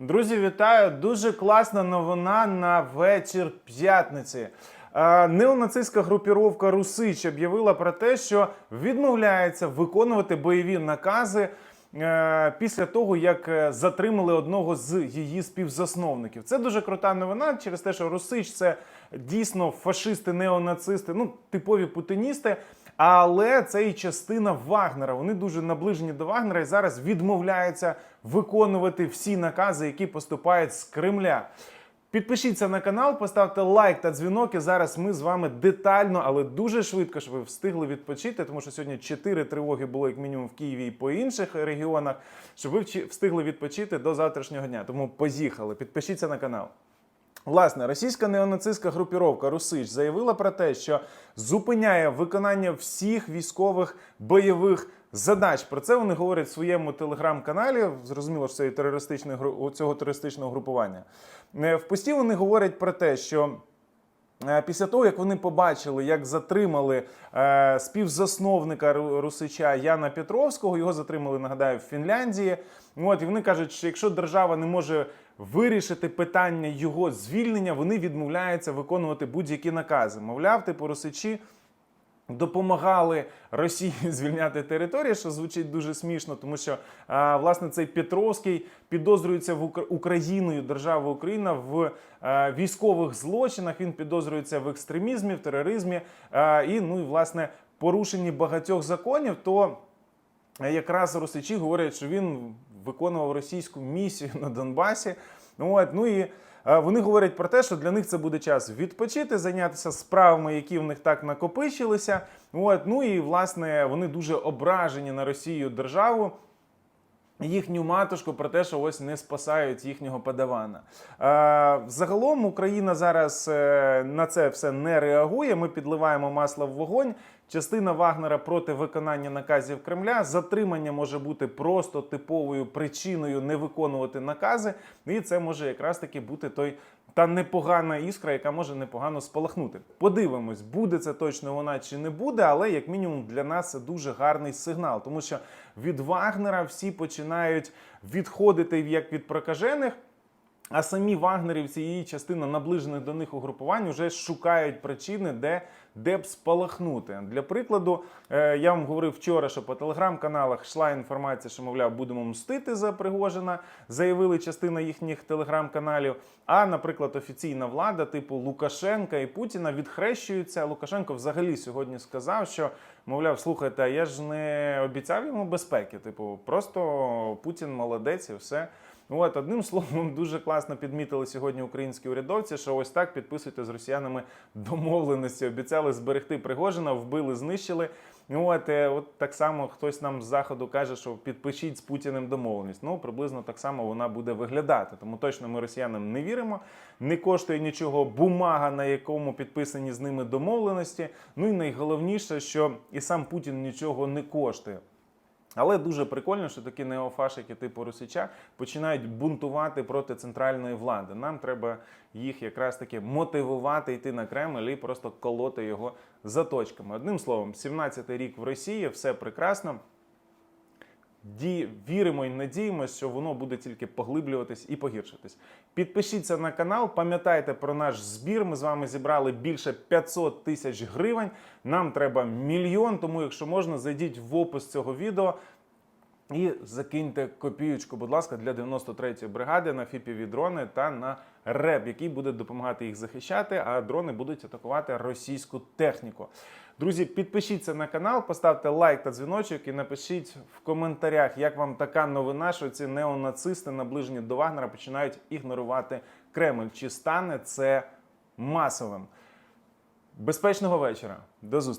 Друзі, вітаю! Дуже класна новина на вечір п'ятниці. Е, Неонацистська групіровка Русич об'явила про те, що відмовляється виконувати бойові накази після того, як е, затримали одного з її співзасновників. Це дуже крута новина через те, що Русич це дійсно фашисти, неонацисти, ну типові путиністи. Але це і частина Вагнера. Вони дуже наближені до Вагнера і зараз відмовляються виконувати всі накази, які поступають з Кремля. Підпишіться на канал, поставте лайк та дзвінок. І зараз ми з вами детально, але дуже швидко, щоб ви встигли відпочити, тому що сьогодні 4 тривоги було як мінімум в Києві і по інших регіонах, щоб ви встигли відпочити до завтрашнього дня. Тому поїхали. Підпишіться на канал. Власне, російська неонацистська групіровка Русич заявила про те, що зупиняє виконання всіх військових бойових задач. Про це вони говорять в своєму телеграм-каналі. Зрозуміло, що це терористичне цього терористичного групування. Е, В пості вони говорять про те, що. Е, Після того, як вони побачили, як затримали е, співзасновника Русича Яна Петровського, його затримали, нагадаю, в Фінляндії. От і вони кажуть, що якщо держава не може вирішити питання його звільнення, вони відмовляються виконувати будь-які накази. Мовляв, типу Русичі допомагали Росії звільняти території, що звучить дуже смішно, тому що власне цей Петровський підозрюється в Укра- Україною, держава Україна в військових злочинах. Він підозрюється в екстремізмі, в тероризмі і ну і власне порушенні багатьох законів. То якраз росичі говорять, що він виконував російську місію на Донбасі. Ну, От, ну і е, вони говорять про те, що для них це буде час відпочити, зайнятися справами, які в них так накопичилися. От, ну і власне вони дуже ображені на Росію державу. Їхню матушку про те, що ось не спасають їхнього подавана. Е, загалом Україна зараз е, на це все не реагує. Ми підливаємо масло в вогонь. Частина Вагнера проти виконання наказів Кремля. Затримання може бути просто типовою причиною не виконувати накази. І це може якраз таки бути той та непогана іскра, яка може непогано спалахнути. Подивимось, буде це точно вона чи не буде, але як мінімум для нас це дуже гарний сигнал, тому що від Вагнера всі починають відходити як від прокажених. А самі вагнерівці і її частина наближених до них угрупувань вже шукають причини, де, де б спалахнути. Для прикладу, е, я вам говорив вчора, що по телеграм-каналах йшла інформація, що мовляв, будемо мстити за Пригожина. Заявили частина їхніх телеграм-каналів. А, наприклад, офіційна влада, типу Лукашенка і Путіна, відхрещуються. Лукашенко взагалі сьогодні сказав, що мовляв, слухайте, я ж не обіцяв йому безпеки. Типу, просто Путін молодець і все. От одним словом, дуже класно підмітили сьогодні українські урядовці, що ось так підписуйте з росіянами домовленості. Обіцяли зберегти Пригожина, вбили, знищили. От, е, от так само хтось нам з заходу каже, що підпишіть з Путіним домовленість. Ну приблизно так само вона буде виглядати. Тому точно ми росіянам не віримо. Не коштує нічого бумага, на якому підписані з ними домовленості. Ну і найголовніше, що і сам Путін нічого не коштує. Але дуже прикольно, що такі неофашики типу Росича починають бунтувати проти центральної влади. Нам треба їх якраз таки мотивувати йти на Кремль і просто колоти його заточками. Одним словом, 17-й рік в Росії, все прекрасно. Ді, віримо і надіємося, що воно буде тільки поглиблюватись і погіршитись. Підпишіться на канал, пам'ятайте про наш збір. Ми з вами зібрали більше 500 тисяч гривень. Нам треба мільйон. Тому, якщо можна, зайдіть в опис цього відео. І закиньте копіючку, будь ласка, для 93-ї бригади на фіпіві дрони та на РЕБ, який буде допомагати їх захищати, а дрони будуть атакувати російську техніку. Друзі, підпишіться на канал, поставте лайк та дзвіночок і напишіть в коментарях, як вам така новина, що ці неонацисти, наближені до Вагнера, починають ігнорувати Кремль. Чи стане це масовим? Безпечного вечора. До зустрічі!